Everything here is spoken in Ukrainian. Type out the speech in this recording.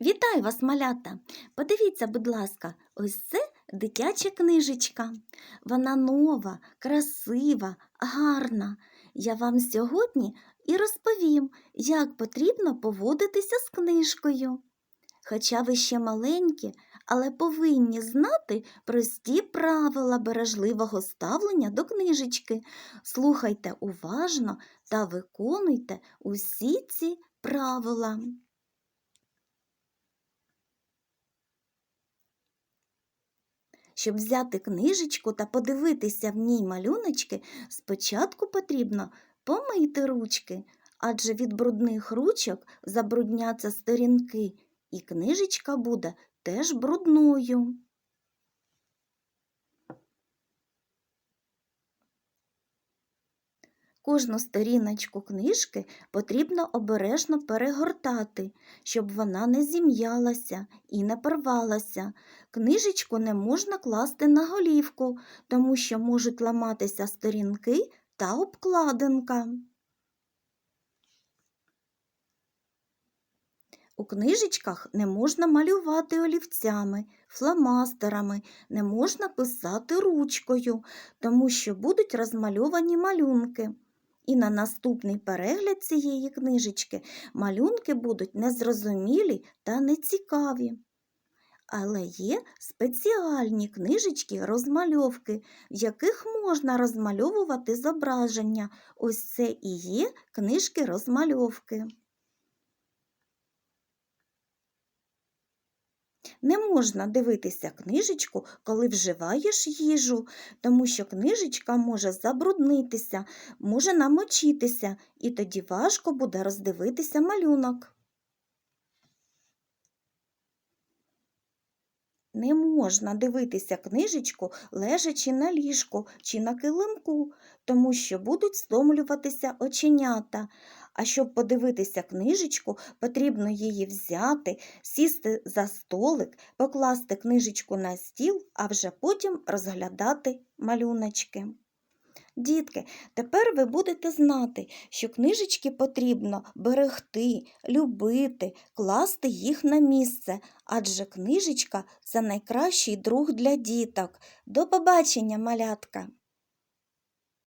Вітаю вас, малята! Подивіться, будь ласка, ось це дитяча книжечка. Вона нова, красива, гарна. Я вам сьогодні і розповім, як потрібно поводитися з книжкою. Хоча ви ще маленькі, але повинні знати прості правила бережливого ставлення до книжечки. Слухайте уважно та виконуйте усі ці правила. Щоб взяти книжечку та подивитися в ній малюночки, спочатку потрібно помити ручки, адже від брудних ручок забрудняться сторінки, і книжечка буде теж брудною. Кожну сторіночку книжки потрібно обережно перегортати, щоб вона не зім'ялася і не порвалася. Книжечку не можна класти на голівку, тому що можуть ламатися сторінки та обкладинка. У книжечках не можна малювати олівцями, фломастерами, не можна писати ручкою, тому що будуть розмальовані малюнки. І на наступний перегляд цієї книжечки малюнки будуть незрозумілі та нецікаві. Але є спеціальні книжечки розмальовки, в яких можна розмальовувати зображення. Ось це і є книжки Не можна дивитися книжечку, коли вживаєш їжу, тому що книжечка може забруднитися, може намочитися, і тоді важко буде роздивитися малюнок. Не можна дивитися книжечку, лежачи на ліжку чи на килимку, тому що будуть стомлюватися оченята. А щоб подивитися книжечку, потрібно її взяти, сісти за столик, покласти книжечку на стіл, а вже потім розглядати малюночки. Дітки, тепер ви будете знати, що книжечки потрібно берегти, любити, класти їх на місце, адже книжечка це найкращий друг для діток. До побачення, малятка!